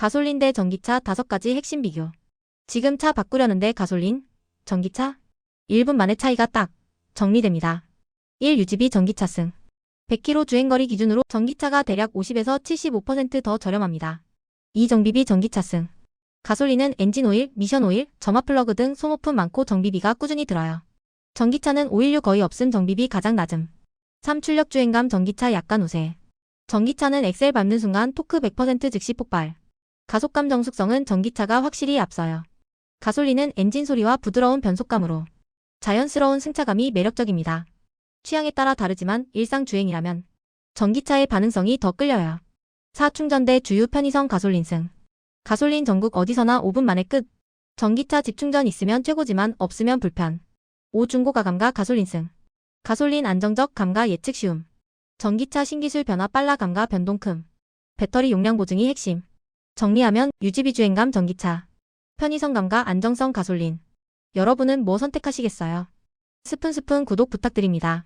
가솔린 대 전기차 5가지 핵심 비교. 지금 차 바꾸려는데 가솔린, 전기차? 1분 만에 차이가 딱 정리됩니다. 1. 유지비 전기차 승. 100km 주행거리 기준으로 전기차가 대략 50에서 75%더 저렴합니다. 2. 정비비 전기차 승. 가솔린은 엔진 오일, 미션 오일, 점화 플러그 등 소모품 많고 정비비가 꾸준히 들어요. 전기차는 오일류 거의 없음 정비비 가장 낮음. 3. 출력 주행감 전기차 약간 우세. 전기차는 엑셀 밟는 순간 토크 100% 즉시 폭발. 가속감 정숙성은 전기차가 확실히 앞서요. 가솔린은 엔진 소리와 부드러운 변속감으로 자연스러운 승차감이 매력적입니다. 취향에 따라 다르지만 일상 주행이라면 전기차의 반응성이 더 끌려요. 4. 충전대 주유 편의성 가솔린 승. 가솔린 전국 어디서나 5분 만에 끝. 전기차 집충전 있으면 최고지만 없으면 불편. 5. 중고 가감과 가솔린 승. 가솔린 안정적 감가 예측 쉬움. 전기차 신기술 변화 빨라 감가 변동 큼. 배터리 용량 보증이 핵심. 정리하면 유지비 주행감 전기차. 편의성 감가 안정성 가솔린. 여러분은 뭐 선택하시겠어요? 스푼스푼 구독 부탁드립니다.